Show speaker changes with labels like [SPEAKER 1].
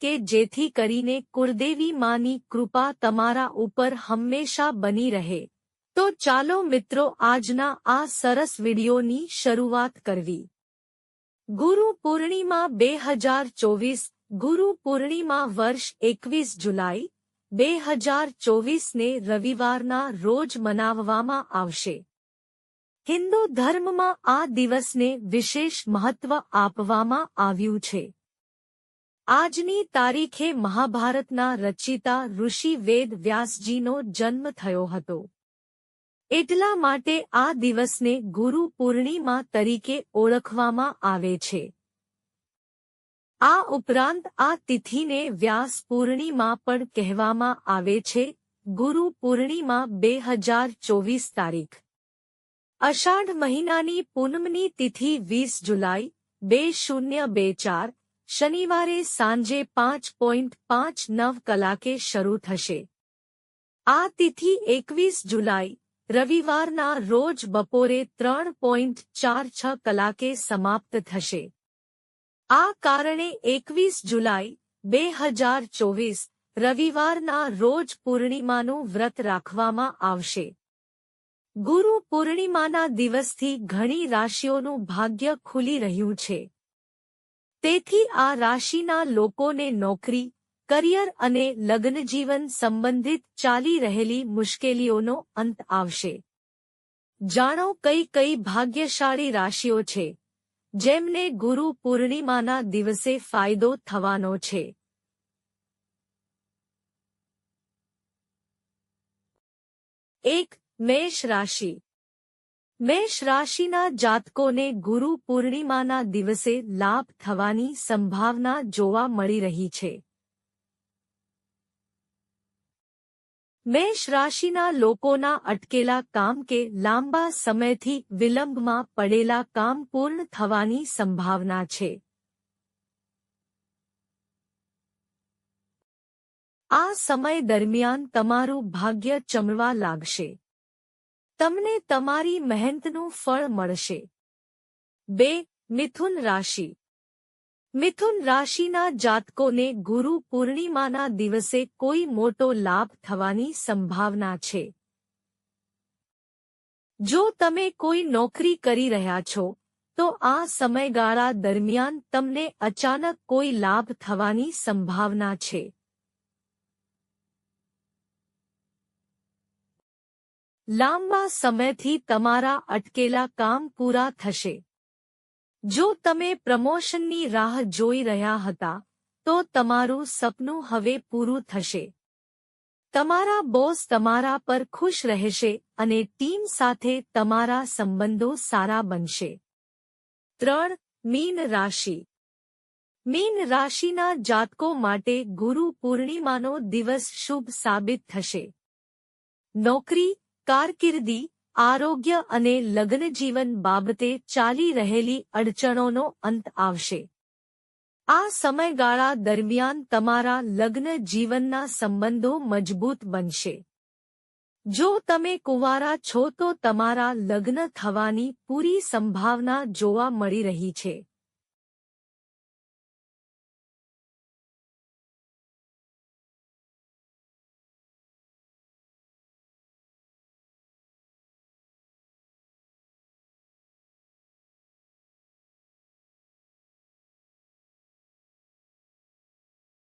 [SPEAKER 1] કે જેથી કરીને કુળદેવી માની કૃપા તમારા ઉપર હંમેશા બની રહે. તો ચાલો મિત્રો આજના આ સરસ વિડીયોની શરૂઆત કરવી. ગુરુ પૂર્ણિમા બે હજાર ચોવીસ, ગુરુ પૂર્ણિમા વર્ષ એકવીસ જુલાઈ, બે હજાર ચોવીસને રવિવારના રોજ મનાવવામાં આવશે. હિન્દુ ધર્મમાં આ દિવસને વિશેષ મહત્વ આપવામાં આવ્યું છે. આજની તારીખે મહાભારતના રચિતા ઋષિ વેદ વ્યાસજીનો જન્મ થયો હતો. એટલા માટે આ દિવસને ગુરુ પૂર્ણિમા તરીકે ઓળખવામાં આવે છે. આ ઉપરાંત આ તિથિને વ્યાસ પૂર્ણિમા પણ કહેવામાં આવે છે. ગુરુ પૂર્ણિમા બે હજાર ચોવીસ તારીખ. અષાઢ મહિનાની પૂનમની તિથિ વીસ જુલાઈ, બે શૂન્ય બે ચાર શનિવારે સાંજે પાંચ પોઈન્ટ પાંચ નવ કલાકે શરૂ થશે. આ તિથિ એકવીસ જુલાઈ, રવિવારના રોજ બપોરે ત્રણ પોઈન્ટ ચાર છ કલાકે સમાપ્ત થશે. આ કારણે એકવીસ જુલાઈ, બે હજાર ચોવીસ, રવિવારના રોજ પૂર્ણિમાનું વ્રત રાખવામાં આવશે. ગુરુ પૂર્ણિમાના દિવસથી ઘણી રાશિઓનું ભાગ્ય ખુલી રહ્યું છે. તેથી આ રાશિના લોકોને નોકરી, કરિયર અને લગ્નજીવન સંબંધિત ચાલી રહેલી મુશ્કેલીઓનો અંત આવશે. જાણો કઈ કઈ ભાગ્યશાળી રાશિઓ છે, જેમને ગુરુ પૂર્ણિમાના દિવસે ફાયદો થવાનો છે. એક મેષ રાશિ. મેષ રાશિના જાતકોને ગુરુ પૂર્ણિમાના દિવસે લાભ થવાની સંભાવના જોવા મળી રહી છે. મેષ રાશિના લોકોના અટકેલા કામ કે લાંબા સમયથી વિલંબમાં પડેલા કામ પૂર્ણ થવાની સંભાવના છે. આ સમય દરમિયાન તમારું ભાગ્ય ચમવા લાગશે. તમને તમારી મહેનતનું ફળ મળશે. બે, મિથુન રાશિ. મિથુન રાશિના જાતકોને ગુરુ પૂર્ણિમાના દિવસે કોઈ મોટો લાભ થવાની સંભાવના છે. જો તમે કોઈ નોકરી કરી રહ્યા છો, તો આ સમયગાળા દરમિયાન તમને અચાનક કોઈ લાભ થવાની સંભાવના છે. લાંબા સમયથી તમારા અટકેલા કામ પૂરા થશે. જો તમે પ્રમોશનની રાહ જોઈ રહ્યા હતા, તો તમારું સપનું હવે પૂરું થશે. તમારા બોસ તમારા પર ખુશ રહેશે અને ટીમ સાથે તમારા સંબંધો સારા બનશે. ત્રણ, મીન રાશિ. મીન રાશિના જાતકો માટે ગુરુ પૂર્ણિમાનો દિવસ શુભ સાબિત થશે. નોકરી કારકિર્દી, આરોગ્ય અને લગ્નજીવન બાબતે ચાલી રહેલી અડચણોનો અંત આવશે. આ સમયગાળા દરમિયાન તમારા લગ્ન જીવનના સંબંધો મજબૂત બનશે. જો તમે કુંવારા છો તો તમારા લગ્ન થવાની પૂરી સંભાવના જોવા મળી રહી છે.